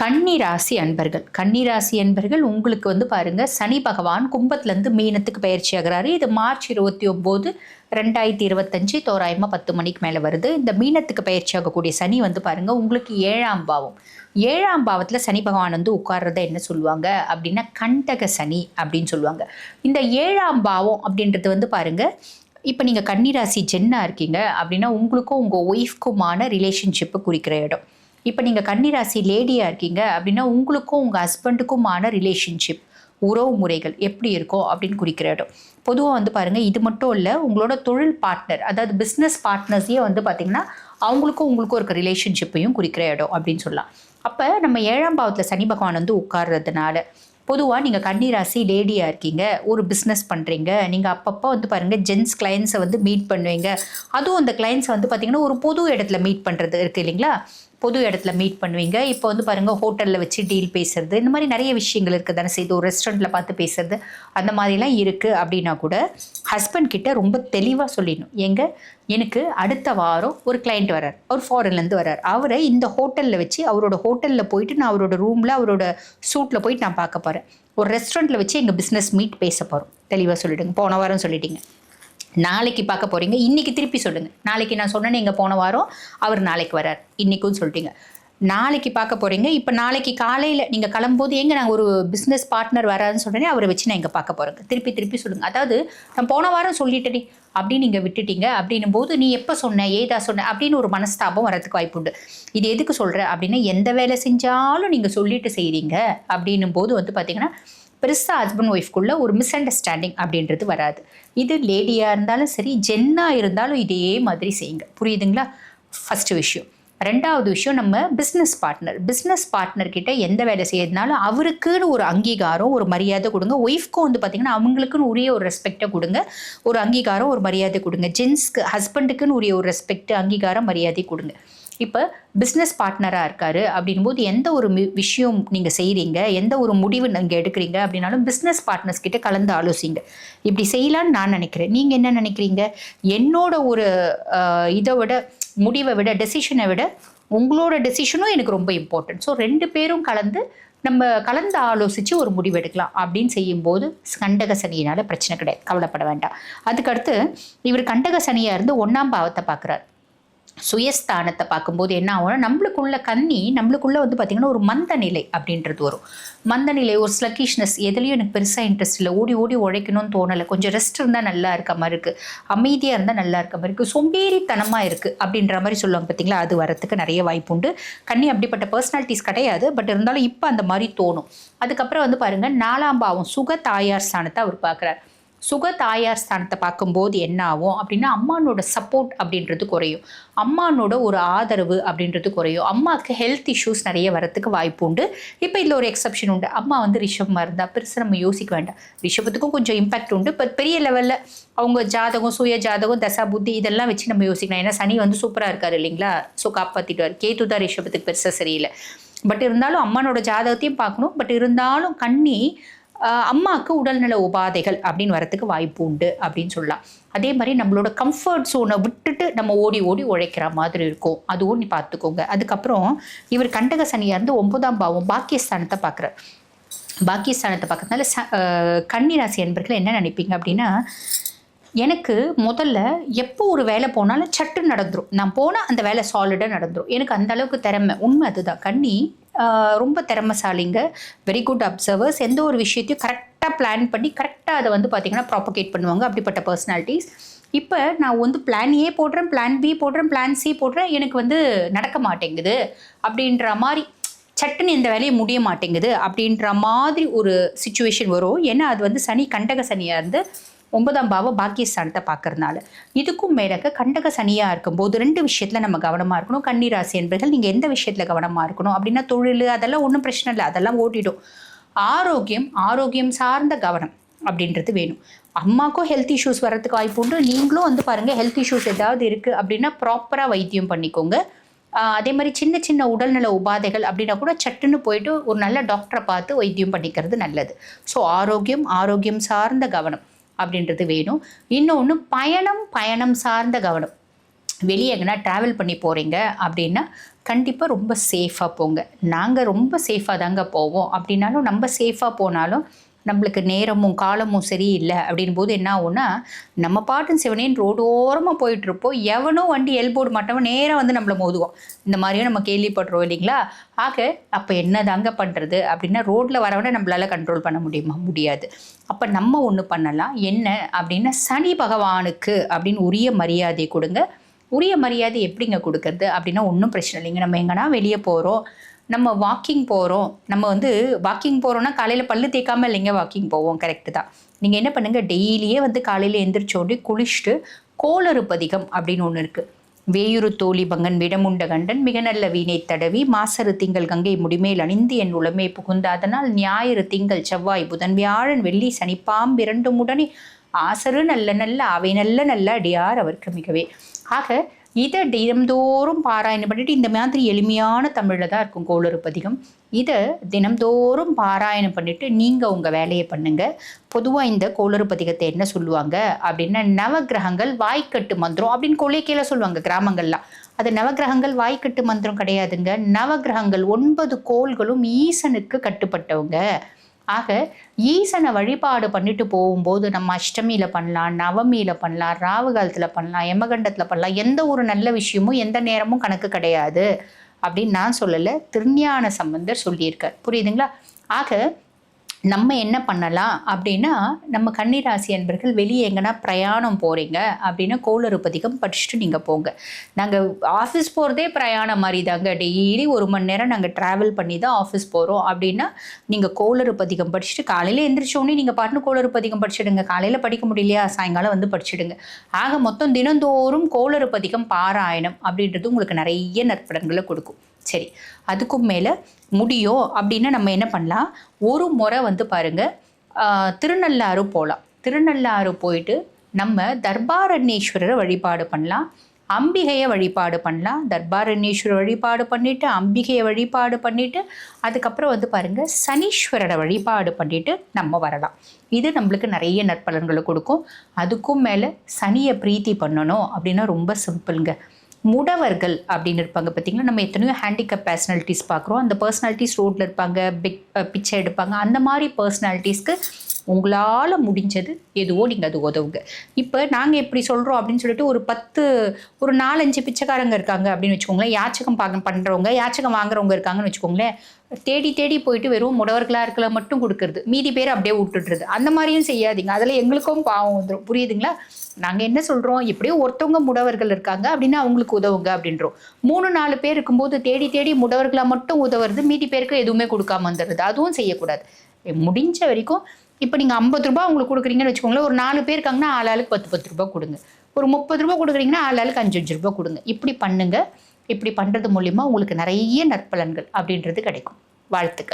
கன்னிராசி அன்பர்கள். கன்னிராசி அன்பர்கள் உங்களுக்கு வந்து பாருங்க சனி பகவான் கும்பத்துலேருந்து மீனத்துக்கு பயிற்சி ஆகிறாரு. இது மார்ச் இருபத்தி ஒம்பது ரெண்டாயிரத்தி இருபத்தஞ்சு தோராயமாக பத்து மணிக்கு மேலே வருது. இந்த மீனத்துக்கு பயிற்சி ஆகக்கூடிய சனி வந்து பாருங்கள் உங்களுக்கு ஏழாம் பாவம். ஏழாம் பாவத்தில் சனி பகவான் வந்து உட்கார்றத என்ன சொல்லுவாங்க? அப்படின்னா கண்டக சனி அப்படின்னு சொல்லுவாங்க. இந்த ஏழாம் பாவம் அப்படின்றது வந்து பாருங்கள் இப்போ நீங்கள் கன்னிராசி ஜென்னாக இருக்கீங்க அப்படின்னா உங்களுக்கும் உங்கள் ஒய்ஃப்க்குமான ரிலேஷன்ஷிப்பை குறிக்கிற இடம். இப்போ நீங்கள் கன்னிராசி லேடியாக இருக்கீங்க அப்படின்னா உங்களுக்கும் உங்கள் ஹஸ்பண்டுக்குமான ரிலேஷன்ஷிப் உறவு முறைகள் எப்படி இருக்கும் அப்படின்னு குறிக்கிற இடம். பொதுவாக வந்து பாருங்கள் இது மட்டும் இல்லை உங்களோட தொழில் பார்ட்னர் அதாவது பிஸ்னஸ் பார்ட்னர்ஸையே வந்து பார்த்திங்கன்னா அவங்களுக்கும் உங்களுக்கும் இருக்க ரிலேஷன்ஷிப்பையும் குறிக்கிற இடம் அப்படின்னு சொல்லலாம். அப்போ நம்ம ஏழாம் பாவத்தில் சனி பகவான் வந்து உட்கார்றதுனால பொதுவாக நீங்கள் கன்னிராசி லேடியாக இருக்கீங்க ஒரு பிஸ்னஸ் பண்ணுறீங்க நீங்கள் அப்பப்போ வந்து பாருங்கள் ஜென்ஸ் கிளைண்ட்ஸை வந்து மீட் பண்ணுவீங்க. அதுவும் அந்த கிளைண்ட்ஸை வந்து பார்த்திங்கன்னா ஒரு பொது இடத்துல மீட் பண்ணுறது இருக்குது இல்லைங்களா? பொது இடத்துல மீட் பண்ணுவீங்க. இப்போ வந்து பாருங்கள் ஹோட்டலில் வச்சு டீல் பேசுறது. இந்த மாதிரி நிறைய விஷயங்கள் இருக்குது தானே செய்து. ஒரு ரெஸ்டாரண்ட்டில் பார்த்து பேசுறது. அந்த மாதிரிலாம் இருக்குது அப்படின்னா கூட ஹஸ்பண்ட் கிட்ட ரொம்ப தெளிவாக சொல்லிடணும். எங்க எனக்கு அடுத்த வாரம் ஒரு கிளைண்ட் வரார் அவர் ஃபாரின்லேருந்து வரார் அவரை இந்த ஹோட்டலில் வச்சு அவரோட ஹோட்டலில் போயிட்டு நான் அவரோட ரூமில் அவரோட சூட்டில் போயிட்டு நான் பார்க்க போகிறேன் ஒரு ரெஸ்டாரண்ட்டில் வச்சு எங்கள் பிஸ்னஸ் மீட் பேச போகிறோம் தெளிவாக சொல்லிவிடுங்க போன வாரம் சொல்லிட்டீங்க. நாளைக்கு பார்க்க போகிறீங்க இன்றைக்கி திருப்பி சொல்லுங்கள் நாளைக்கு நான் சொன்னேன்னு இங்கே போன வாரம் அவர் நாளைக்கு வரார். இன்றைக்கும் சொல்லிட்டீங்க. நாளைக்கு பார்க்க போகிறீங்க இப்போ நாளைக்கு காலையில் நீங்கள் கிளம்பும்போது எங்கே நாங்கள் ஒரு பிஸ்னஸ் பார்ட்னர் வராதுன்னு சொன்னேனே அவரை வச்சு நான் இங்கே பார்க்க போகிறேங்க திருப்பி திருப்பி சொல்லுங்கள் அதாவது நான் போன வாரம் சொல்லிட்டேனே அப்படின்னு நீங்கள் விட்டுட்டீங்க. அப்படின்னும் போது நீ எப்போ சொன்ன ஏதா சொன்ன அப்படின்னு ஒரு மனஸ்தாபம் வரதுக்கு வாய்ப்புண்டு இது எதுக்கு சொல்கிற அப்படின்னா எந்த வேலை செஞ்சாலும் நீங்கள் சொல்லிட்டு செய்கிறீங்க அப்படின்னும் போது வந்து பார்த்தீங்கன்னா பெருசாக ஹஸ்பண்ட் ஒய்ஃப்குள்ள ஒரு மிஸ் அண்டர்ஸ்டாண்டிங் அப்படின்றது வராது. இது லேடியாக இருந்தாலும் சரி ஜென்னாக இருந்தாலும் இதே மாதிரி செய்யுங்க. புரியுதுங்களா? ஃபஸ்ட்டு விஷயம். ரெண்டாவது விஷயம் நம்ம பிஸ்னஸ் பார்ட்னர் பிஸ்னஸ் பார்ட்னர்கிட்ட எந்த வேலை செய்யறதுனாலும் அவருக்குன்னு ஒரு அங்கீகாரம் ஒரு மரியாதை கொடுங்க. ஒய்ஃப்க்கும் வந்து பார்த்திங்கன்னா அவங்களுக்குன்னு உரிய ஒரு ரெஸ்பெக்டை கொடுங்க. ஒரு அங்கீகாரம் ஒரு மரியாதை கொடுங்க. ஜென்ஸ்க்கு ஹஸ்பண்டுக்குன்னு உரிய ஒரு ரெஸ்பெக்ட் அங்கீகாரம் மரியாதை கொடுங்க. இப்போ பிஸ்னஸ் பார்ட்னராக இருக்காரு அப்படின்போது எந்த ஒரு மி- விஷயம் நீங்கள் செய்கிறீங்க எந்த ஒரு முடிவு நீங்கள் எடுக்கிறீங்க? அப்படின்னாலும் பிஸ்னஸ் பார்ட்னர்ஸ் கிட்ட கலந்து ஆலோசிங்க. இப்படி செய்யலான்னு நான் நினைக்கிறேன். நீங்கள் என்ன நினைக்கிறீங்க? என்னோட ஒரு இதை விட முடிவை விட டெசிஷனை விட உங்களோட டெசிஷனும் எனக்கு ரொம்ப இம்பார்ட்டன்ட் ஸோ ரெண்டு பேரும் கலந்து நம்ம கலந்து ஆலோசித்து ஒரு முடிவு எடுக்கலாம். அப்படின்னு செய்யும்போது கண்டக சனியினால் பிரச்சனை கிடையாது. கவலைப்பட வேண்டாம். அதுக்கடுத்து இவர் கண்டக சனியாக இருந்து ஒன்றாம் பாவத்தை பார்க்குறாரு. சுயஸ்தானத்தை பார்க்கும்போது என்ன ஆகும்னா நம்மளுக்குள்ள கன்னி நம்மளுக்குள்ளே வந்து பார்த்திங்கன்னா ஒரு மந்த நிலை அப்படின்றது வரும். மந்த நிலை ஒரு ஸ்லக்கிஷ்னஸ் எதுலேயும் எனக்கு பெருசாக இன்ட்ரெஸ்ட் இல்லை. ஓடி ஓடி உழைக்கணும்னு தோணலை. கொஞ்சம் ரெஸ்ட் இருந்தால் நல்லா இருக்க மாதிரி இருக்குது அமைதியாக இருந்தால் நல்லா இருக்க மாதிரி இருக்குது சோம்பேறித்தனமாக இருக்குது அப்படின்ற மாதிரி சொல்லுவாங்க பார்த்தீங்களா அது வரத்துக்கு நிறைய வாய்ப்பு உண்டு. கன்னி அப்படிப்பட்ட பர்சனாலிட்டிஸ் கிடையாது. பட் இருந்தாலும் இப்போ அந்த மாதிரி தோணும். அதுக்கப்புறம் வந்து பாருங்கள் நாலாம் பாவம் சுக தாயார் ஸ்தானத்தை அவர் பார்க்குறாரு. சுக தாயார் ஸ்தானத்தை பார்க்கும்போது என்ன ஆகும் அப்படின்னா அம்மானோட சப்போர்ட் அப்படின்றது குறையும். அம்மானோட ஒரு ஆதரவு அப்படின்றது குறையும். அம்மாவுக்கு ஹெல்த் இஷ்யூஸ் நிறைய வரத்துக்கு வாய்ப்பு உண்டு. இப்போ இதில் ஒரு எக்ஸப்ஷன் உண்டு. அம்மா வந்து ரிஷபமாக இருந்தால் பெருசாக நம்ம யோசிக்க வேண்டாம். ரிஷபத்துக்கும் கொஞ்சம் இம்பாக்ட் உண்டு. பட் பெரிய லெவலில் அவங்க ஜாதகம் சுய ஜாதகம் தசா புத்தி இதெல்லாம் வச்சு நம்ம யோசிக்கலாம். ஏன்னா சனி வந்து சூப்பராக இருக்கார் இல்லைங்களா? ஸோ காப்பாற்றிட்டு கேது தான் ரிஷபத்துக்கு பெருசாக சரியில்லை. பட் இருந்தாலும் அம்மானோட ஜாதகத்தையும் பார்க்கணும். பட் இருந்தாலும் கண்ணி அம்மாவுக்கு உடல்நல உபாதைகள் அப்படின்னு வரத்துக்கு வாய்ப்பு உண்டு அப்படின்னு சொல்லலாம். அதே மாதிரி நம்மளோட கம்ஃபர்ட் சோனை விட்டுட்டு நம்ம ஓடி ஓடி உழைக்கிற மாதிரி இருக்கும். அதுவும் நீ பார்த்துக்கோங்க. அதுக்கப்புறம் இவர் கண்டக சனியாக இருந்து ஒன்பதாம் பாவம் பாக்கியஸ்தானத்தை பார்க்குறார். பாக்கியஸ்தானத்தை பார்க்கறதுனால ச கன்னி ராசி என்பர்கள் என்ன நினைப்பீங்க அப்படின்னா எனக்கு முதல்ல எப்போ ஒரு வேலை போனாலும் சட்டு நடந்துடும் நான் போனால் அந்த வேலை சாலிடாக நடந்துடும் எனக்கு அந்த அளவுக்கு திறமை. உண்மை அதுதான். கண்ணி ரொம்ப திறமைசாலிங்க. வெரி குட் அப்சர்வர்ஸ் எந்த ஒரு விஷயத்தையும் கரெக்டாக பிளான் பண்ணி கரெக்டாக அதை வந்து பார்த்திங்கன்னா ப்ராப்பகேட் பண்ணுவாங்க அப்படிப்பட்ட பர்சனாலிட்டிஸ் இப்போ நான் வந்து பிளான் ஏ போடுறேன் பிளான் பி போடுறேன் பிளான் சி போடுறேன் எனக்கு வந்து நடக்க மாட்டேங்குது. அப்படின்ற மாதிரி சட்டுன்னு இந்த வேலையை முடிய மாட்டேங்குது. அப்படின்ற மாதிரி ஒரு சுச்சுவேஷன் வரும். ஏன்னா அது வந்து சனி கண்டக சனியாக இருந்து ஒன்பதாம் பாவம் பாக்கியஸ்தானத்தை பார்க்கறதுனால. இதுக்கும் மேலக்க கண்டக சனியாக இருக்கும்போது ரெண்டு விஷயத்தில் நம்ம கவனமாக இருக்கணும். கன்னிராசி என்பர்கள் நீங்கள் எந்த விஷயத்தில் கவனமாக இருக்கணும்? அப்படின்னா தொழில் அதெல்லாம் ஒன்றும் பிரச்சனை இல்லை. அதெல்லாம் ஓட்டிடும். ஆரோக்கியம் ஆரோக்கியம் சார்ந்த கவனம் அப்படின்றது வேணும். அம்மாக்கும் ஹெல்த் இஷ்யூஸ் வர்றதுக்கு வாய்ப்பு உண்டு. நீங்களும் வந்து பாருங்கள் ஹெல்த் இஷ்யூஸ் ஏதாவது இருக்குது அப்படின்னா ப்ராப்பராக வைத்தியம் பண்ணிக்கோங்க. அதே மாதிரி சின்ன சின்ன உடல்நல உபாதைகள் அப்படின்னா கூட சட்டுன்னு போயிட்டு ஒரு நல்ல டாக்டரை பார்த்து வைத்தியம் பண்ணிக்கிறது நல்லது. ஸோ ஆரோக்கியம் ஆரோக்கியம் சார்ந்த கவனம். அப்படின்றது வேணும். இன்னொன்று பயணம் பயணம் சார்ந்த கவனம். வெளியே எங்கன்னா ட்ராவல் பண்ணி போகிறீங்க அப்படின்னா கண்டிப்பாக ரொம்ப சேஃபாக போங்க. நாங்கள் ரொம்ப சேஃபாக தாங்க போவோம். அப்படின்னாலும் நம்ம சேஃபாக போனாலும் நம்மளுக்கு நேரமும் காலமும் சரியில்லை அப்படின் போது என்ன ஆகும்னா நம்ம பாட்டன் சிவனேன்னு ரோடு ஓரமாக போயிட்டுருப்போம். எவனோ வண்டி எல்போர்டு மாட்டவன் நேராக வந்து நம்மளை மோதுவோம் இந்த மாதிரியும் நம்ம கேள்விப்படுறோம் இல்லைங்களா? ஆக அப்போ என்ன தாங்க பண்ணுறது அப்படின்னா ரோட்டில் வரவனே நம்மளால் கண்ட்ரோல் பண்ண முடியுமா? முடியாது. அப்போ நம்ம ஒன்று பண்ணலாம். என்ன? அப்படின்னா சனி பகவானுக்கு அப்படின்னு உரிய மரியாதை கொடுங்க. உரிய மரியாதை எப்படிங்க கொடுக்கறது? அப்படின்னா ஒன்றும் பிரச்சனை இல்லைங்க. நம்ம எங்கன்னா வெளியே போகிறோம் நம்ம வாக்கிங் போகிறோம் நம்ம வந்து வாக்கிங் போகிறோன்னா காலையில் பல்லு தேய்க்காமல் இல்லைங்க வாக்கிங் போவோம் கரெக்டு தான். நீங்கள் என்ன பண்ணுங்கள் டெய்லியே வந்து காலையில் எந்திரிச்சோடி குளிச்சுட்டு கோளறு பதிகம் அப்படின்னு ஒன்று இருக்குது வேயுறு தோழி பங்கன் விடமுண்ட கண்டன் மிக நல்ல வீணை தடவி மாசரு திங்கள் கங்கை முடிமேல் அணிந்து என் உளமே புகுந்த அதனால் ஞாயிறு திங்கள் செவ்வாய் புதன் வியாழன் வெள்ளி சனிப்பாம் இரண்டும் உடனே ஆசரு நல்ல நல்ல அவை நல்ல நல்ல அடியார் அவருக்கு மிகவே. ஆக இதை தினம்தோறும் பாராயணம் பண்ணிட்டு இந்த மாதிரி எளிமையான தமிழில் தான் இருக்கும் கோளறு பதிகம் இதை தினம்தோறும் பாராயணம் பண்ணிட்டு நீங்கள் உங்கள் வேலையை பண்ணுங்க. பொதுவாக இந்த கோளறு பதிகத்தை என்ன சொல்லுவாங்க? அப்படின்னா நவகிரகங்கள் வாய்க்கட்டு மந்திரம் அப்படின்னு கொலைக்கையில் சொல்லுவாங்க கிராமங்கள்லாம். அது நவகிரகங்கள் வாய்க்கட்டு மந்திரம் கிடையாதுங்க. நவகிரகங்கள் ஒன்பது கோள்களும் ஈசனுக்கு கட்டுப்பட்டவங்க. ஆக ஈசனை வழிபாடு பண்ணிட்டு போகும்போது நம்ம அஷ்டமியில் பண்ணலாம் நவமியில் பண்ணலாம் ராவு காலத்தில் பண்ணலாம் எமகண்டத்தில் பண்ணலாம் எந்த ஒரு நல்ல விஷயமும் எந்த நேரமும் கணக்கு கிடையாது அப்படின்னு நான் சொல்லலை. திருஞான சம்பந்தர் சொல்லியிருக்கார். புரியுதுங்களா? ஆக நம்ம என்ன பண்ணலாம் அப்படின்னா நம்ம கன்னிராசி அன்பர்கள் வெளியே எங்கன்னா பிரயாணம் போகிறீங்க அப்படின்னா கோளறுபதிகம் படிச்சுட்டு நீங்கள் போங்க. நாங்கள் ஆஃபீஸ் போகிறதே பிரயாணம் மாதிரி தாங்க டெய்லி ஒரு மணி நேரம் நாங்கள் ட்ராவல் பண்ணி தான் ஆஃபீஸ் போகிறோம் அப்படின்னா நீங்கள் கோளறுபதிகம் படிச்சுட்டு காலையில் எந்திரிச்சோடனே நீங்கள் பாட்டுன்னு கோளறு படிச்சுடுங்க படிச்சிடுங்க. காலையில் படிக்க முடியலையா? சாயங்காலம் வந்து படிச்சிடுங்க. ஆக மொத்தம் தினந்தோறும் கோளறுபதிகம் பாராயணம் அப்படின்றது உங்களுக்கு நிறைய நற்பலன்களை கொடுக்கும். சரி அதுக்கும் மேலே முடியும் அப்படின்னா நம்ம என்ன பண்ணலாம்? ஒரு முறை வந்து பாருங்கள் திருநள்ளாறு போகலாம் திருநள்ளாறு போயிட்டு நம்ம தர்பாரண்யேஸ்வரரை வழிபாடு பண்ணலாம். அம்பிகையை வழிபாடு பண்ணலாம். தர்பாரண்யேஸ்வரர் வழிபாடு பண்ணிவிட்டு அம்பிகையை வழிபாடு பண்ணிவிட்டு அதுக்கப்புறம் வந்து பாருங்கள் சனீஸ்வரரை வழிபாடு பண்ணிவிட்டு நம்ம வரலாம். இது நம்மளுக்கு நிறைய நற்பலன்களை கொடுக்கும். அதுக்கும் மேலே சனியை பிரீத்தி பண்ணணும் அப்படின்னா ரொம்ப சிம்பிளுங்க. முடவர்கள் அப்படின்னு இருப்பாங்க பார்த்தீங்களா? நம்ம எத்தனையோ ஹேண்டிகேப் பர்சனாலிட்டிஸ் பார்க்குறோம். அந்த பர்சனாலிட்டிஸ் ரோட்டில் இருப்பாங்க பிக் பிச்சை எடுப்பாங்க. அந்த மாதிரி பர்சனாலிட்டிஸ்க்கு உங்களால் முடிஞ்சது எதுவோ நீங்கள் அது உதவுங்க. இப்போ நாங்கள் எப்படி சொல்கிறோம் அப்படின்னு சொல்லிட்டு ஒரு பத்து ஒரு நாலஞ்சு பிச்சைக்காரங்க இருக்காங்க அப்படின்னு வச்சுக்கோங்களேன். யாச்சகம் பார்க்க பண்ணுறவங்க யாச்சகம் வாங்குறவங்க இருக்காங்கன்னு வச்சுக்கோங்களேன். தேடி தேடி போயிட்டு வெறும் முடவர்களாக இருக்கல மட்டும் கொடுக்குறது. மீதி பேர் அப்படியே விட்டுடுறது. அந்த மாதிரியும் செய்யாதீங்க. அதில் எங்களுக்கும் பாவம் வந்துடும் புரியுதுங்களா? நாங்கள் என்ன சொல்கிறோம் எப்படியோ ஒருத்தவங்க முடவர்கள் இருக்காங்க. அப்படின்னா அவங்களுக்கு உதவுங்க அப்படின்றோம். மூணு நாலு பேர் இருக்கும்போது தேடி தேடி முடவர்களாக மட்டும் உதவுறது மீதி பேருக்கு எதுவுமே கொடுக்காம வந்துடுறது. அதுவும் செய்யக்கூடாது. முடிஞ்ச வரைக்கும் இப்போ நீங்கள் ஐம்பது ரூபா உங்களுக்கு கொடுக்குறீங்கன்னு வச்சுக்கோங்களேன். ஒரு நாலு பேர் இருக்காங்கன்னா ஆளாளுக்கு பத்து பத்து ரூபா கொடுங்க. ஒரு முப்பது ரூபா கொடுக்குறீங்கன்னா ஆளாளுக்கு அஞ்சு அஞ்சு ரூபா கொடுங்க. இப்படி பண்ணுங்கள் இப்படி பண்ணுறது மூலிமா உங்களுக்கு நிறைய நற்பலன்கள் அப்படின்றது கிடைக்கும். வாழ்த்துக்கள்.